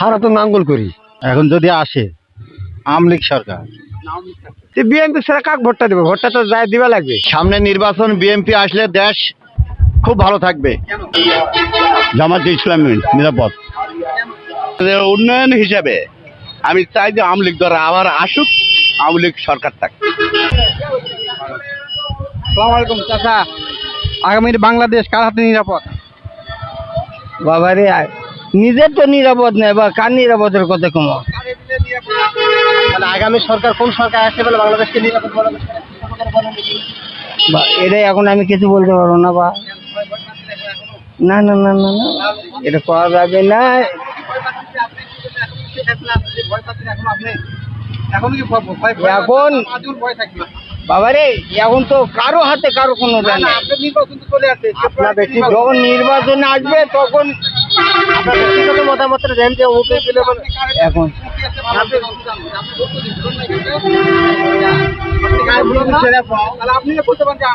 হারা তো নাঙ্গল করি। এখন যদি আসে আমলিক সরকার। বিএনপি ছাড়া কাক ভোটটা দেবো? ভোটটা তো যাই দিবা লাগবে। সামনে নির্বাচন বিএনপি আসলে দেশ খুব ভালো থাকবে। জামাত ইসলামী নিরাপদ। উন্নয়ন হিসাবে আমি চাই যে আওয়ামী লীগ দ্বারা আবার আসুক আওয়ামী লীগ সরকার থাক। সালাম আলাইকুম চাচা। আগামীর বাংলাদেশ কার হাতে নিরাপদ? বাবারে নিজের তো নিরাপদ নেই বা কার নিরাপদের কথা কমো? আগামী সরকার কোন সরকার আসছে বলে বাংলাদেশকে নিরাপদ বা এটাই এখন আমি কিছু বলতে পারব না বা না না না না না এটা করা যাবে না। এখন বাবারে এখন তো কারও হাতে কারও কোনো আসছে। যখন নির্বাচন আসবে তখন আপনার ব্যক্তিগত যে অমুকে এখন।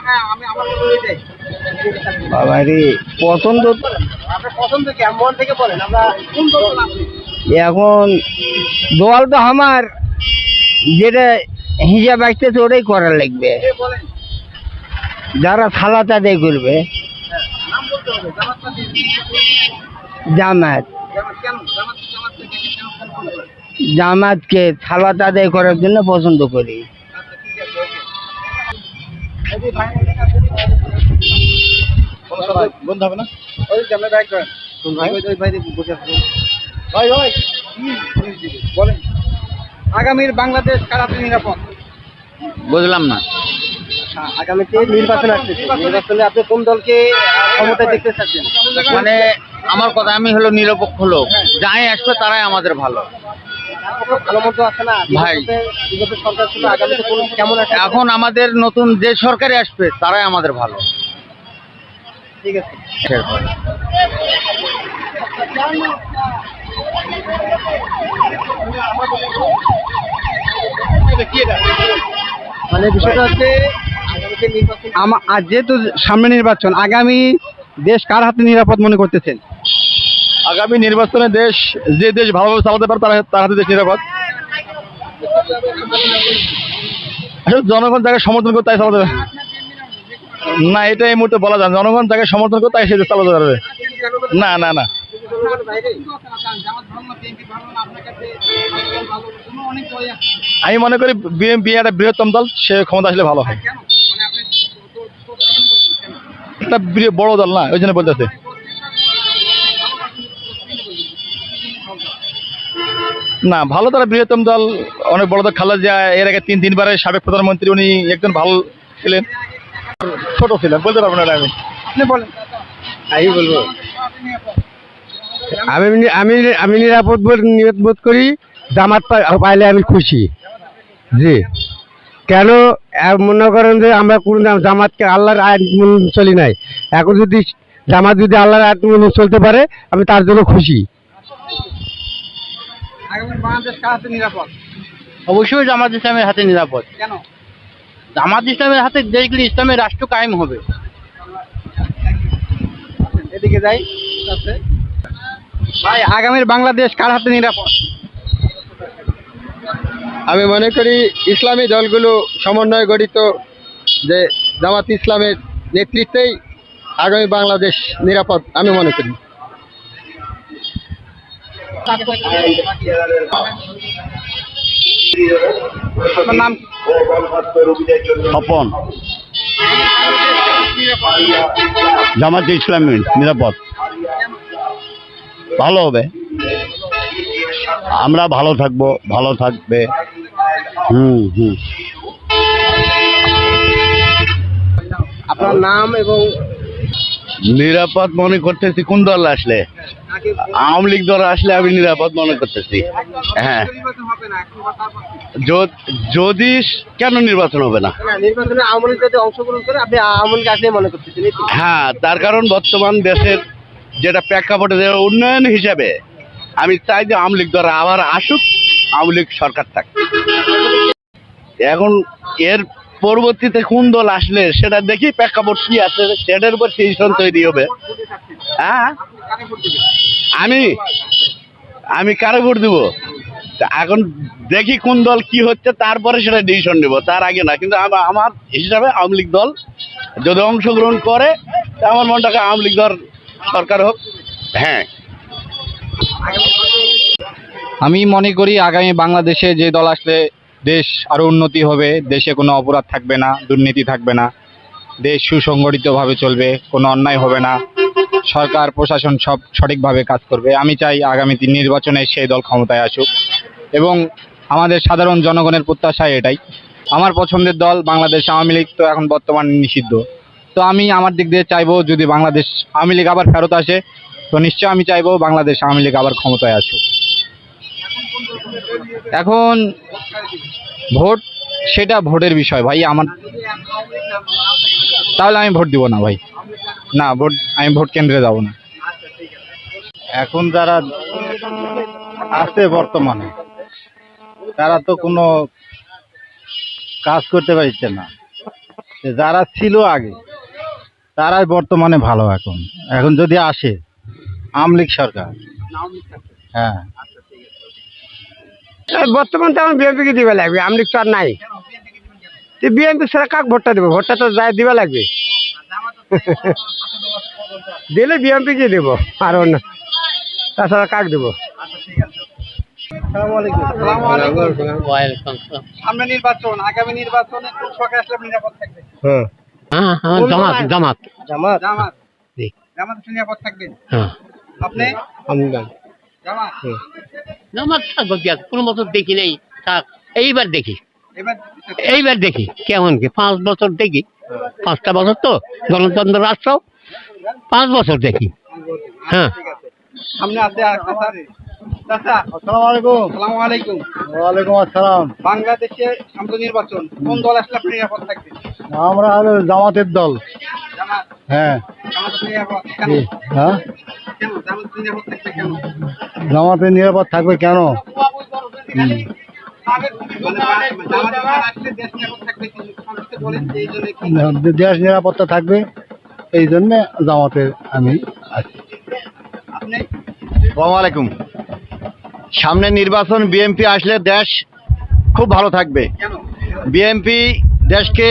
হ্যাঁ হয়ে পছন্দ মন থেকে বলেন আমরা কোন দল করেন আপনি? এখন দোয়াল তো আমার। যেটা হিসাব আসতেছে ওটাই করা লাগবে। যারা সালাত আদায় করবে। নাম বলতে হবে জামাত জামাতকে সালাত আদায় করার জন্য পছন্দ করি। ঠিক আছে ওকে এই যে ভাই বন্ধ হবে না ওই যে ব্যাগ করেন ভাই ওই ওই বাইরে বসে আছে ভাই ভাই বলেন আগামীর বাংলাদেশ কার হাতে নিরাপদ? বুঝলাম না। আগামীতে নির্বাচন আসছে নির্বাচনে আপনি কোন দলকে ক্ষমতায় দেখতে চাচ্ছেন? মানে আমার কথা আমি হলো নিরপেক্ষ লোক। যাই আসবে তারাই আমাদের ভালো। ভালো মতো আছে না? ভাই। বিগত- বিগত সরকার ছিল আগামীতে কোন কেমন আছে এখন আমাদের নতুন যে সরকারে আসবে তারাই আমাদের ভালো। ঠিক আছে। মানে বিষয়টা হচ্ছে যেহেতু সামনে নির্বাচন আগামী দেশ কার হাতে নিরাপদ মনে করতেছেন? আগামী নির্বাচনে দেশ, যে দেশ ভালোভাবে চালাতে পারে, তারা তার হাতে দেশ নিরাপদ। আসলে জনগণ যাকে সমর্থন করে তাই চালাতে না, এটা এই মুহূর্তে বলা যায় জনগণ যাকে সমর্থন করে তাই সে দেশ চালাতে পারবে। না না না। আমি মনে করি বিএনপি একটা বৃহত্তম দল, সে ক্ষমতা আসলে ভালো হয়। একটা বড় দল না, ওই জন্য বলতেছে। না ভালো তারা বৃহত্তম দল অনেক বড় দল খালেদা জিয়া এর আগে তিন তিনবারের সাবেক প্রধানমন্ত্রী উনি একজন ভালো ছিলেন। ছোট ছিলেন বলতে পারব না আমি। বলেন। আমি বলব। আমি আমি আমি নিরাপদ বোধ নিরাপদ বোধ করি জামাত পাইলে আমি খুশি। জি। কেন মনে করেন যে আমরা কোন জামাতকে আল্লাহর আইন মেনে চলি নাই। এখন যদি জামাত যদি আল্লাহর আইন মেনে চলতে পারে আমি তার জন্য খুশি। আগামী বাংলাদেশ কার হাতে নিরাপদ? অবশ্যই জামাত ইসলামের হাতে নিরাপদ। কেন? জামাত ইসলামের হাতে দেখলে ইসলামের রাষ্ট্র কায়েম হবে। এদিকে যাই ভাই আগামীর বাংলাদেশ কার হাতে নিরাপদ? আমি মনে করি ইসলামী দলগুলো সমন্বয় গঠিত যে জামাত ইসলামের নেতৃত্বেই আগামী বাংলাদেশ নিরাপদ আমি মনে করি। নাম কি? স্বপন ইসলামী নিরাপদ। ভালো হবে। আমরা ভালো থাকব ভালো থাকবে। হুম হুম। আপনার নাম এবং নিরাপদ মনে করতেছি কোন দল আসলে? আওয়ামী লীগ দল আসলে আমি নিরাপদ মনে করতেছি হ্যাঁ? যদ- কেন নির্বাচন হবে না? হ্যাঁ তার কারণ বর্তমান দেশের যেটা প্রেক্ষাপটে উন্নয়ন হিসাবে আমি চাই যে আওয়ামী লীগ দ্বারা আবার আসুক আওয়ামী লীগ সরকার থাক এখন এর পরবর্তীতে কোন দল আসলে সেটা দেখি প্রেক্ষাপট কি আছে, সেটার উপর সেই তৈরি হবে। হ্যাঁ? আমি আমি কারে ভোট দিব? এখন দেখি কোন দল কি হচ্ছে, তারপরে সেটা ডিসিশন নেব, তার আগে না। কিন্তু আমা- আমার হিসাবে আওয়ামী লীগ দল যদি অংশগ্রহণ করে আমার মনটাকে আওয়ামী লীগ দল সরকার হোক। হ্যাঁ। আমি মনে করি আগামী বাংলাদেশে যে দল আসলে দেশ আরও উন্নতি হবে, দেশে কোনো অপরাধ থাকবে না, দুর্নীতি থাকবে না। দেশ সুসংগঠিতভাবে চলবে, কোনো অন্যায় হবে না। সরকার, প্রশাসন সব সঠিকভাবে কাজ করবে। আমি চাই আগামী তিন নির্বাচনে সেই দল ক্ষমতায় আসুক। এবং আমাদের সাধারণ জনগণের প্রত্যাশা এটাই। আমার পছন্দের দল বাংলাদেশ আওয়ামী লীগ, তো এখন বর্তমানে নিষিদ্ধ। তো আমি আমার দিক দিয়ে চাইব যদি বাংলাদেশ আওয়ামী লীগ আবার ফেরত আসে, তো নিশ্চয় আমি চাইব বাংলাদেশ আওয়ামী লীগ আবার ক্ষমতায় আসুক। এখন ভোট, সেটা ভোটের বিষয়। ভাই, আমার তাহলে আমি ভোট দিব না ভাই। না, ভোট, আমি ভোট কেন্দ্রে যাব না। এখন যারা আছে বর্তমানে, তারা তো কোনো কাজ করতে পারছে না। যারা ছিল আগে, তারাই বর্তমানে ভালো এখন। এখন যদি আসে আমলিক সরকার। হ্যাঁ। বর্তমান তো আমার বিএনপিকে দিবে লাগবে আমলিক তো আর নাই। তো বিএনপি ছাড়া কাক ভোটটা দেবো? ভোটটা তো যাই দিবা লাগবে। দিলে বিএনপিকে দেবো আর অন্য। তাছাড়া কাক দেবো? সামনে নির্বাচন আগামী নির্বাচনে কোন সরকার আসলে আপনি নিরাপদ থাকবেন হ্যাঁ। জামাত জামাত। জামাত? জামাত। জামাত নিরাপদ থাকবেন হ্যাঁ। আপনি? জামাত? জামাত থাকব কি কোনো বছর দেখি নাই। থাক এইবার দেখি। এইবার দেখি কেমন কি? পাঁচ বছর দেখি। পাঁচটা বছর তো গণতন্ত্র রাষ্ট্র। পাঁচ বছর দেখি। হ্যাঁ। সামনে আছে আর চাচা চাচা আসসালামু আলাইকুম। আসসালামু আলাইকুম। ওয়ালাইকুম আসসালাম। বাংলাদেশে নির্বাচন কোন দল আসলে আপনি নিরাপদ থাকবেন? আমরা হলো জামাতের দল। হ্যাঁ। হ্যাঁ। জামাত নিরাপদ থাকবে কেন? জামাত দেশ নিরাপত্তা থাকবে, এই জন্য জামাতের আমি আছি। আলাইকুম। সামনে নির্বাচন, বিএনপি আসলে দেশ খুব ভালো থাকবে। কেন বিএনপি দেশকে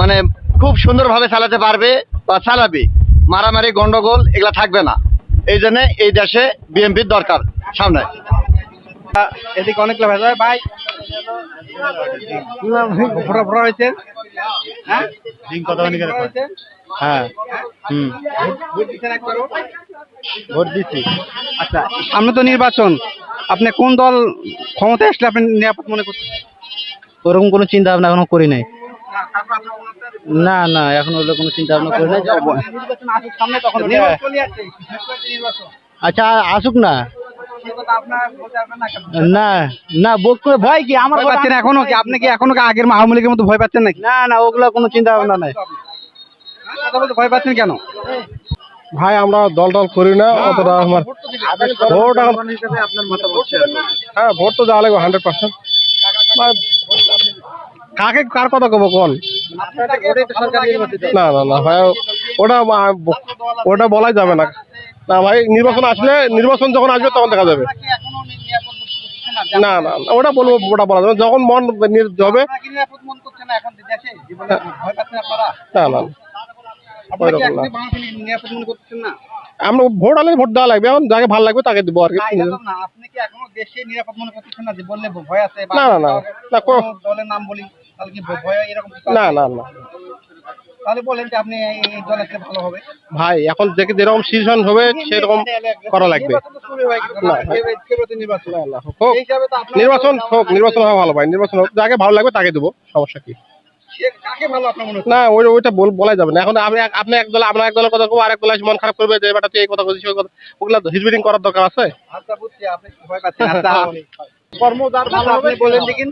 মানে খুব সুন্দরভাবে চালাতে পারবে বা চালাবে। মারামারি, গন্ডগোল, এগুলা থাকবে না। এই জন্য এই দেশে বিএনপির দরকার সামনে। এদিকে অনেক লোক আছে। ভাই ভোটা হয়েছে। হ্যাঁ? হয়েছে? হ্যাঁ। হুম। ভোট ভোট দিচ্ছি আচ্ছা সামনে তো নির্বাচন। আপনি কোন দল ক্ষমতায় আসলে আপনি নিরাপদ মনে করছেন? ওরকম কোনো চিন্তা ভাবনা এখনও করি নাই। না না এখন ওগুলো কোনো চিন্তা ভাবনা করি নির্বাচন। আচ্ছা আসুক না। না না না করে ভয় কি? আমার পাচ্ছেন এখনও কি? আপনি কি এখনও আগের আওয়ামী লীগের মতো ভয় পাচ্ছেন নাকি? না না ওগুলো কোনো চিন্তা ভাবনা নাই। কথা বলতে ভয় পাচ্ছেন কেন? ভাই আমরা দল টল করি না অতটা আমার ভোট হ্যাঁ ভোট তো দেওয়া লাগবে হান্ড্রেড পার্সেন্ট কাকে কার কথা কব কোন? না না না ভাই ওটা ওটা বলাই যাবে না। না ভাই নির্বাচন আসলে নির্বাচন যখন আসবে তখন দেখা যাবে। না? না ওটা বলব ওটা বলা যাবে যখন মন হবে না না আমরা ভোট আলে ভোট দেওয়া লাগবে এখন যাকে ভালো লাগবে তাকে দেবো আর কি। না, না না না, না, না। না, দলের তাহলে বলেন যে আপনি এই দল ভালো হবে। ভাই এখন দেখে যেরকম সিচুয়েশন হবে সেরকম করা লাগবে। নির্বাচন হোক। নির্বাচন হোক নির্বাচন হওয়া ভালো ভাই। নির্বাচন হোক যাকে ভালো লাগবে তাকে দেবো সমস্যা কি? না ওই ওইটা বল- বলাই যাবে না। এখন আপনি আপনি এক দলে আমরা এক দলের কথা কব আরেক দলে এসে মন খারাপ করবে যে তুই এই কথা বলছিস ওই কথা ওগুলা হিজবিটিং করার দরকার আছে। আচ্ছা আচ্ছা কর্মদার ভালো আপনি বলেন দেখিন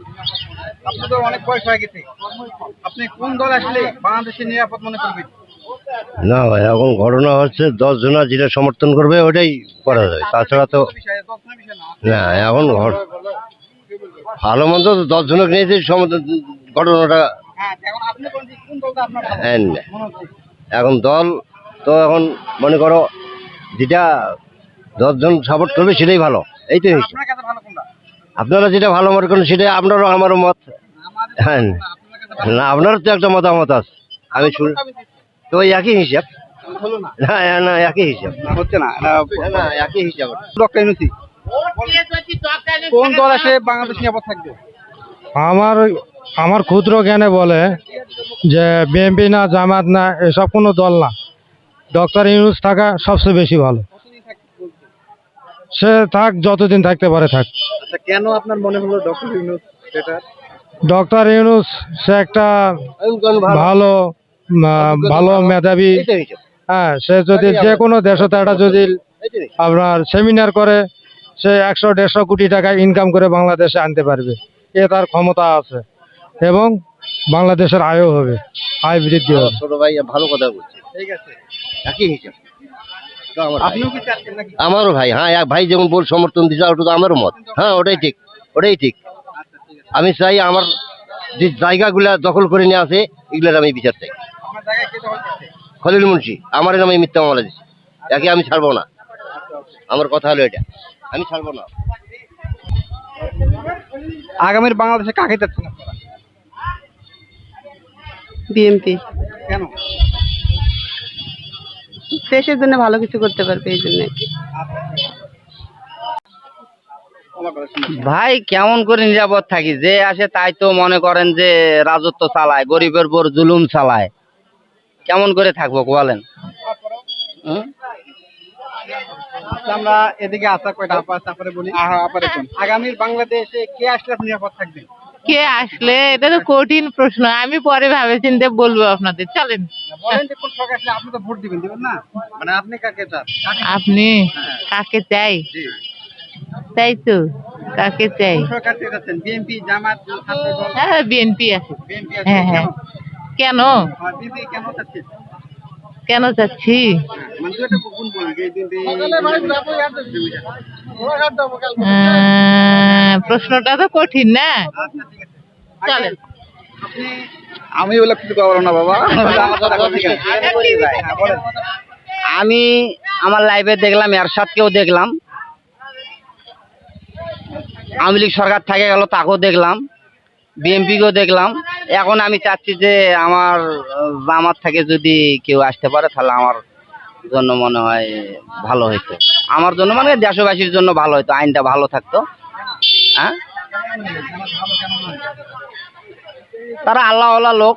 আপনি তো অনেক বয়স হয়ে গেছে। আপনি কোন দল আসলে বাংলাদেশের নিরাপদ মনে করবেন? না ভাই এখন ঘটনা হচ্ছে দশ জনা যেটা সমর্থন করবে ওটাই করা যায়। তাছাড়া তো না? এখন ভালো মন্দ তো দশ জনক নিয়েছে ঘটনাটা হ্যাঁ এখন হ্যাঁ, এখন দল তো এখন মনে করো যেটা দশজন সাপোর্ট করবে সেটাই ভালো। এই তো আপনার যেটা ভালো মনে করেন সেটা আপনারও আমারও মত। হ্যাঁ। না আপনারও তো একটা মতামত আছে। আমি শুনি তো ওই একই হিসাব। না না না একই হিসাব। হচ্ছে না না একই হিসাব। ডক্টর ইউনুসি কোন দল বাংলাদেশ নিরাপদ থাকবে? আমার আমার ক্ষুদ্র জ্ঞানে বলে যে বিএনপি না জামাত না এসব কোনো দল না। ডক্টর ইউনুস থাকা সবচেয়ে বেশি ভালো। সে থাক যতদিন থাকতে পারে থাক। কেন আপনার মনে হলো ডক্টর ইউনুস সেটা ডক্টর ইউনুস সে একটা ভালো। ভালো মেধাবী। হ্যাঁ সে যদি যে কোনো দেশে একটা যদি আপনার সেমিনার করে সে একশো দেড়শো কোটি টাকা ইনকাম করে বাংলাদেশে আনতে পারবে। এ তার ক্ষমতা আছে এবং বাংলাদেশের আয়ও হবে আয় বৃদ্ধি হবে। ছোট ভাই ভালো কথা বলছে। ঠিক আছে। একই হিসাব। আমারও ভাই হ্যাঁ এক ভাই যেমন বল সমর্থন দিচ্ছে ওটা তো আমারও মত। হ্যাঁ ওটাই ঠিক ওটাই ঠিক। আমি চাই আমার যে জায়গাগুলা দখল করে নিয়ে আসে এগুলোর আমি বিচার চাই। খলিল মুন্সি আমার নামে মিথ্যা মামলা দিচ্ছে একে আমি ছাড়বো না। আমার কথা হলো এটা আমি ছাড়বো না। আগামীর বাংলাদেশে কাকে চাচ্ছেন বিএমপি কেন? দেশের জন্য ভালো কিছু করতে পারবে এই জন্য। ভাই কেমন করে নিরাপদ থাকি? যে আসে তাই তো মনে করেন যে রাজত্ব চালায় গরিবের উপর জুলুম চালায়। কেমন করে থাকব বলেন? হুম? আমরা এদিকে আসা কয়টা আপা আছে আপনারে বলি। আগামীর বাংলাদেশে কে আসলে নিরাপদ থাকবেন কে আসলে? এটা তো কঠিন প্রশ্ন। আমি পরে ভাবে চিন্তে বলব আপনাদের। চলেন। আপনি মানে আপনি কাকে কাকে চাই? তাই তো কাকে চাই? হ্যাঁ বিএনপি আছে। হ্যাঁ হ্যাঁ। কেন? কেন চাচ্ছি প্রশ্নটা তো কঠিন না। আমি বলে কিছু পাবো না বাবা। আমি আমার লাইভে দেখলাম, এরশাদকেও দেখলাম। আওয়ামী লীগ সরকার থেকে গেল, তাকেও দেখলাম। বিএনপিকেও দেখলাম। এখন আমি চাচ্ছি যে আমার আমার থেকে যদি কেউ আসতে পারে, তাহলে আমার জন্য মনে হয় ভালো হইতো। আমার জন্য মানে দেশবাসীর জন্য ভালো হইতো, আইনটা ভালো থাকতো। হ্যাঁ? তারা আল্লাহ আল্লাহ লোক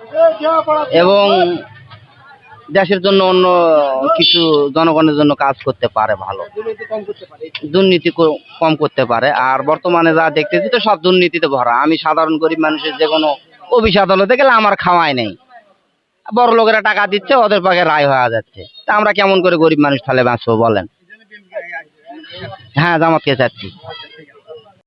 এবং দেশের জন্য অন্য কিছু জনগণের জন্য কাজ করতে পারে ভালো। দুর্নীতি কম করতে পারে। আর বর্তমানে যা দেখতেছি তো সব দুর্নীতিতে ভরা। আমি সাধারণ গরিব মানুষের যে কোনো অফিস আদালতে গেলে আমার খাওয়াই নেই। বড় লোকেরা টাকা দিচ্ছে, ওদের পাকে রায় হয়ে যাচ্ছে। তা আমরা কেমন করে গরিব মানুষ তাহলে বাঁচবো বলেন? হ্যাঁ জামাতকে চাচ্ছি।